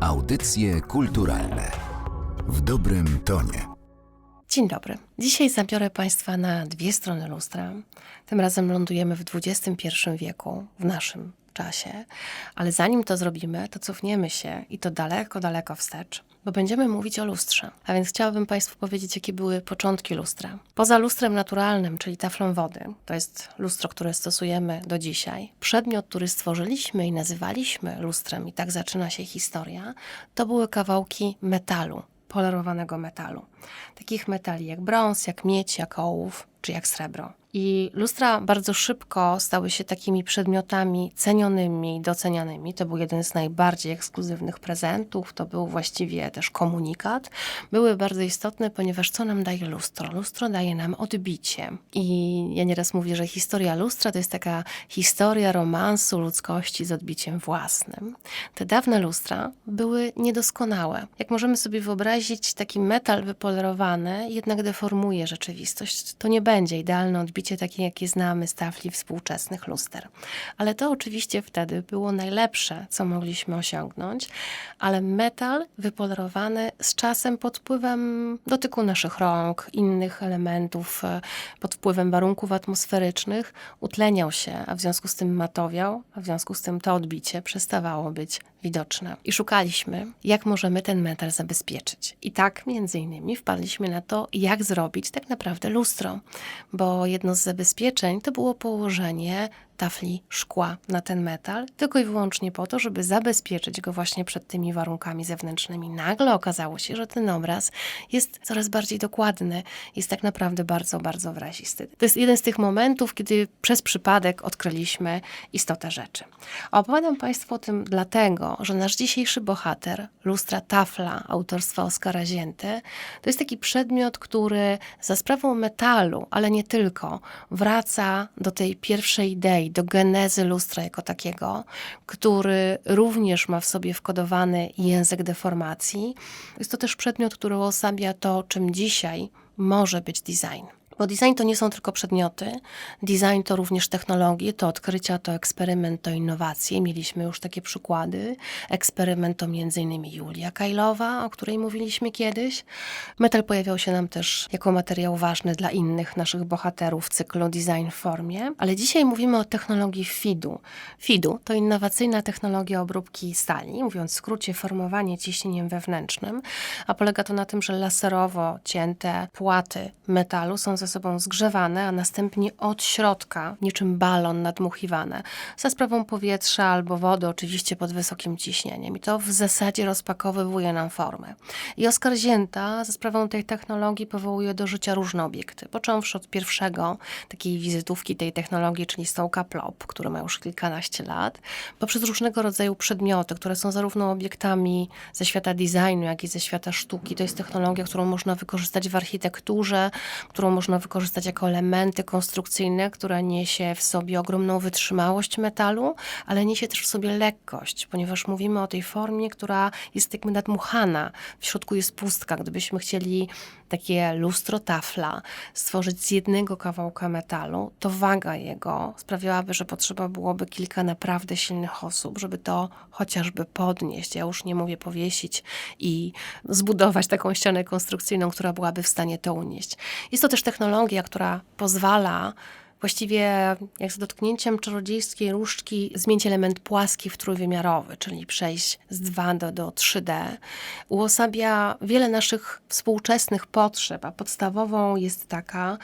Audycje kulturalne w dobrym tonie. Dzień dobry. Dzisiaj zabiorę Państwa na dwie strony lustra. Tym razem lądujemy w XXI wieku, w naszym czasie, ale zanim to zrobimy, to cofniemy się i to daleko, daleko wstecz, bo będziemy mówić o lustrze. A więc chciałabym Państwu powiedzieć, jakie były początki lustra. Poza lustrem naturalnym, czyli taflą wody, to jest lustro, które stosujemy do dzisiaj, przedmiot, który stworzyliśmy i nazywaliśmy lustrem, i tak zaczyna się historia, to były kawałki metalu, polerowanego metalu. Takich metali jak brąz, jak miedź, jak ołów czy jak srebro. I lustra bardzo szybko stały się takimi przedmiotami cenionymi i docenianymi. To był jeden z najbardziej ekskluzywnych prezentów, to był właściwie też komunikat. Były bardzo istotne, ponieważ co nam daje lustro? Lustro daje nam odbicie. I ja nieraz mówię, że historia lustra to jest taka historia romansu ludzkości z odbiciem własnym. Te dawne lustra były niedoskonałe. Jak możemy sobie wyobrazić, taki metal wypolerowany jednak deformuje rzeczywistość. To nie będzie idealne odbicie takie, jakie znamy z tafli współczesnych luster. Ale to oczywiście wtedy było najlepsze, co mogliśmy osiągnąć, ale metal wypolerowany z czasem pod wpływem dotyku naszych rąk, innych elementów, e, pod wpływem warunków atmosferycznych utleniał się, a w związku z tym matowiał, a w związku z tym to odbicie przestawało być widoczne. I szukaliśmy, jak możemy ten metal zabezpieczyć. I tak między innymi wpadliśmy na to, jak zrobić tak naprawdę lustro, bo jedno z zabezpieczeń to było położenie tafli szkła na ten metal, tylko i wyłącznie po to, żeby zabezpieczyć go właśnie przed tymi warunkami zewnętrznymi. Nagle okazało się, że ten obraz jest coraz bardziej dokładny, jest tak naprawdę bardzo, bardzo wyrazisty. To jest jeden z tych momentów, kiedy przez przypadek odkryliśmy istotę rzeczy. Opowiadam Państwu o tym dlatego, że nasz dzisiejszy bohater, lustra tafla autorstwa Oskara Zięty, to jest taki przedmiot, który za sprawą metalu, ale nie tylko, wraca do tej pierwszej idei, do genezy lustra jako takiego, który również ma w sobie wkodowany język deformacji. Jest to też przedmiot, który uosabia to, czym dzisiaj może być design. Bo design to nie są tylko przedmioty, design to również technologie, to odkrycia, to eksperyment, to innowacje. Mieliśmy już takie przykłady. Eksperyment to m.in. Julia Kajlowa, o której mówiliśmy kiedyś. Metal pojawiał się nam też jako materiał ważny dla innych naszych bohaterów cyklu design w formie. Ale dzisiaj mówimy o technologii FIDU. FIDU to innowacyjna technologia obróbki stali, mówiąc w skrócie formowanie ciśnieniem wewnętrznym, a polega to na tym, że laserowo cięte płaty metalu są ze sobą zgrzewane, a następnie od środka, niczym balon nadmuchiwane, za sprawą powietrza albo wody, oczywiście pod wysokim ciśnieniem. I to w zasadzie rozpakowywuje nam formę. I Oskar Zięta za sprawą tej technologii powołuje do życia różne obiekty, począwszy od pierwszego takiej wizytówki tej technologii, czyli stołka Plop, który ma już kilkanaście lat, poprzez różnego rodzaju przedmioty, które są zarówno obiektami ze świata designu, jak i ze świata sztuki. To jest technologia, którą można wykorzystać w architekturze, którą można wykorzystać jako elementy konstrukcyjne, która niesie w sobie ogromną wytrzymałość metalu, ale niesie też w sobie lekkość, ponieważ mówimy o tej formie, która jest jakby nadmuchana. W środku jest pustka. Gdybyśmy chcieli takie lustro tafla stworzyć z jednego kawałka metalu, to waga jego sprawiałaby, że potrzeba byłoby kilka naprawdę silnych osób, żeby to chociażby podnieść. Ja już nie mówię powiesić i zbudować taką ścianę konstrukcyjną, która byłaby w stanie to unieść. Jest to też technologia, która pozwala właściwie jak z dotknięciem czarodziejskiej różdżki zmienić element płaski w trójwymiarowy, czyli przejść z 2 do, do 3D, uosabia wiele naszych współczesnych potrzeb, a podstawową jest taka,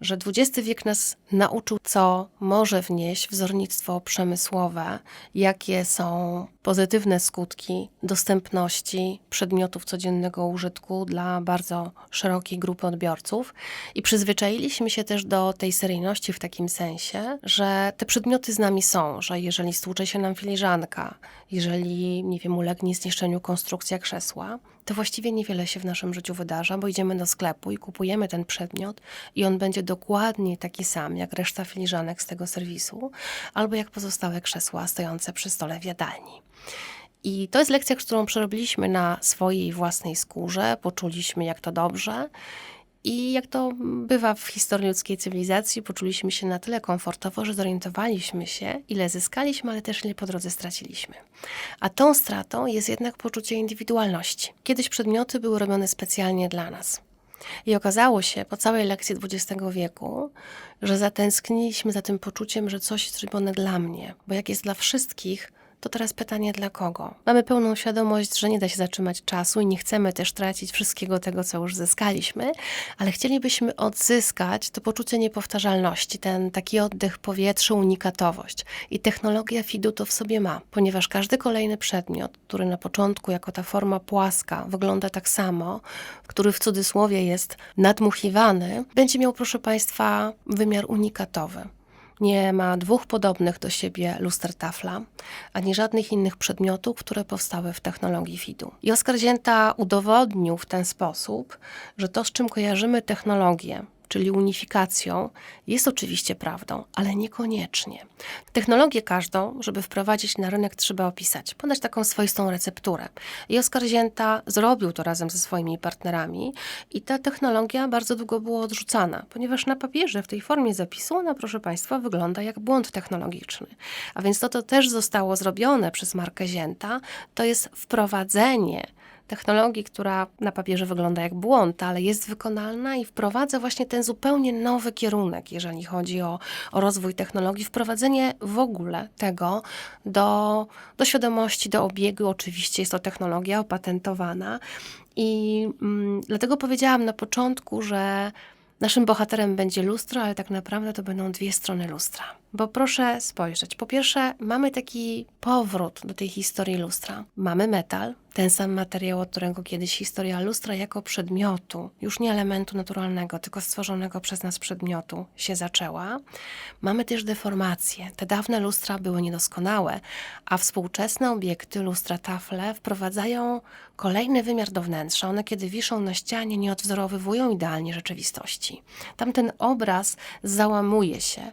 że XX wiek nas nauczył, co może wnieść wzornictwo przemysłowe, jakie są pozytywne skutki dostępności przedmiotów codziennego użytku dla bardzo szerokiej grupy odbiorców. I przyzwyczailiśmy się też do tej seryjności w takim sensie, że te przedmioty z nami są, że jeżeli stłucze się nam filiżanka, jeżeli, nie wiem, ulegnie zniszczeniu konstrukcja krzesła, to właściwie niewiele się w naszym życiu wydarza, bo idziemy do sklepu i kupujemy ten przedmiot i on będzie dokładnie taki sam jak reszta filiżanek z tego serwisu, albo jak pozostałe krzesła stojące przy stole w jadalni. I to jest lekcja, którą przerobiliśmy na swojej własnej skórze, poczuliśmy jak to dobrze I jak to bywa w historii ludzkiej cywilizacji, poczuliśmy się na tyle komfortowo, że zorientowaliśmy się, ile zyskaliśmy, ale też ile po drodze straciliśmy. A tą stratą jest jednak poczucie indywidualności. Kiedyś przedmioty były robione specjalnie dla nas. I okazało się po całej lekcji XX wieku, że zatęskniliśmy za tym poczuciem, że coś jest robione dla mnie, bo jak jest dla wszystkich, to teraz pytanie dla kogo? Mamy pełną świadomość, że nie da się zatrzymać czasu i nie chcemy też tracić wszystkiego tego, co już zyskaliśmy, ale chcielibyśmy odzyskać to poczucie niepowtarzalności, ten taki oddech powietrza, unikatowość. I technologia FIDU to w sobie ma, ponieważ każdy kolejny przedmiot, który na początku jako ta forma płaska wygląda tak samo, który w cudzysłowie jest nadmuchiwany, będzie miał, proszę Państwa, wymiar unikatowy. Nie ma dwóch podobnych do siebie luster tafla, ani żadnych innych przedmiotów, które powstały w technologii FIDU. I Oskar Zięta udowodnił w ten sposób, że to, z czym kojarzymy technologię, czyli unifikacją, jest oczywiście prawdą, ale niekoniecznie. Technologię każdą, żeby wprowadzić na rynek, trzeba opisać, podać taką swoistą recepturę. I Oskar Zięta zrobił to razem ze swoimi partnerami i ta technologia bardzo długo była odrzucana, ponieważ na papierze, w tej formie zapisu, ona, proszę Państwa, wygląda jak błąd technologiczny. A więc to, to też zostało zrobione przez markę Zięta, to jest wprowadzenie technologii, która na papierze wygląda jak błąd, ale jest wykonalna i wprowadza właśnie ten zupełnie nowy kierunek, jeżeli chodzi o, o rozwój technologii, wprowadzenie w ogóle tego do, do świadomości, do obiegu. Oczywiście jest to technologia opatentowana i mm, dlatego powiedziałam na początku, że Naszym bohaterem będzie lustro, ale tak naprawdę to będą dwie strony lustra. Bo proszę spojrzeć. Po pierwsze, mamy taki powrót do tej historii lustra. Mamy metal, ten sam materiał, od którego kiedyś historia lustra jako przedmiotu, już nie elementu naturalnego, tylko stworzonego przez nas przedmiotu, się zaczęła. Mamy też deformacje. Te dawne lustra były niedoskonałe, a współczesne obiekty, lustra tafle, wprowadzają kolejny wymiar do wnętrza. One, kiedy wiszą na ścianie, nie odwzorowywują idealnie rzeczywistości. Tamten obraz załamuje się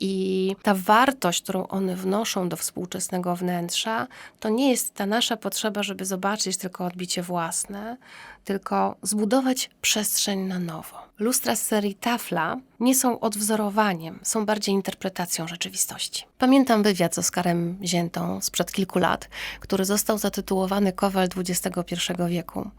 i ta wartość, którą one wnoszą do współczesnego wnętrza, to nie jest ta nasza potrzeba, żeby zobaczyć tylko odbicie własne, tylko zbudować przestrzeń na nowo. Lustra z serii Tafla nie są odwzorowaniem, są bardziej interpretacją rzeczywistości. Pamiętam wywiad z Oskarem Ziętą sprzed kilku lat, który został zatytułowany Kowal XXI wieku.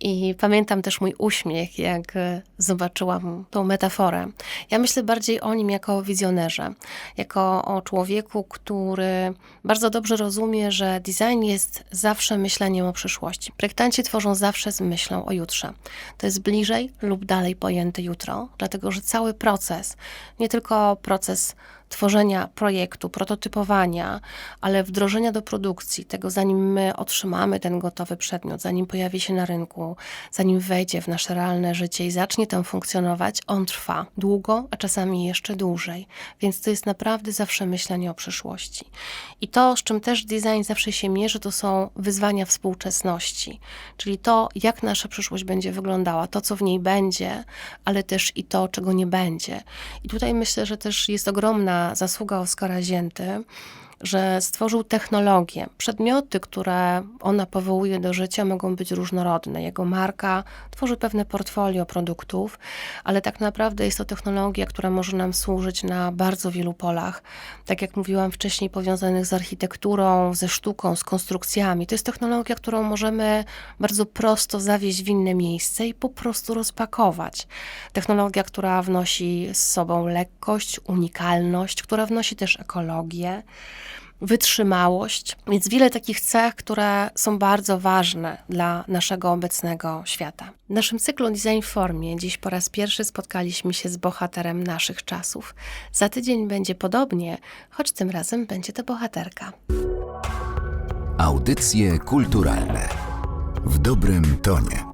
I pamiętam też mój uśmiech, jak e, zobaczyłam tą metaforę. Ja myślę bardziej o nim jako o wizjonerze, jako o człowieku, który bardzo dobrze rozumie, że design jest zawsze myśleniem o przyszłości. Projektanci tworzą zawsze z myślą o jutrze. To jest bliżej lub dalej pojęte jutro, dlatego że cały proces, nie tylko proces tworzenia projektu, prototypowania, ale wdrożenia do produkcji, tego zanim my otrzymamy ten gotowy przedmiot, zanim pojawi się na rynku, zanim wejdzie w nasze realne życie i zacznie tam funkcjonować, on trwa długo, a czasami jeszcze dłużej. Więc to jest naprawdę zawsze myślenie o przyszłości. I to, z czym też design zawsze się mierzy, to są wyzwania współczesności, czyli to, jak nasza przyszłość będzie wyglądała, to, co w niej będzie, ale też i to, czego nie będzie. I tutaj myślę, że też jest ogromna zasługa Oskara Zięty, że stworzył technologię. Przedmioty, które ona powołuje do życia, mogą być różnorodne. Jego marka tworzy pewne portfolio produktów, ale tak naprawdę jest to technologia, która może nam służyć na bardzo wielu polach. Tak jak mówiłam wcześniej, powiązanych z architekturą, ze sztuką, z konstrukcjami. To jest technologia, którą możemy bardzo prosto zawieźć w inne miejsce i po prostu rozpakować. Technologia, która wnosi z sobą lekkość, unikalność, która wnosi też ekologię wytrzymałość, więc wiele takich cech, które są bardzo ważne dla naszego obecnego świata. W naszym cyklu Design Formie dziś po raz pierwszy spotkaliśmy się z bohaterem naszych czasów. Za tydzień będzie podobnie, choć tym razem będzie to bohaterka. Audycje kulturalne w dobrym tonie.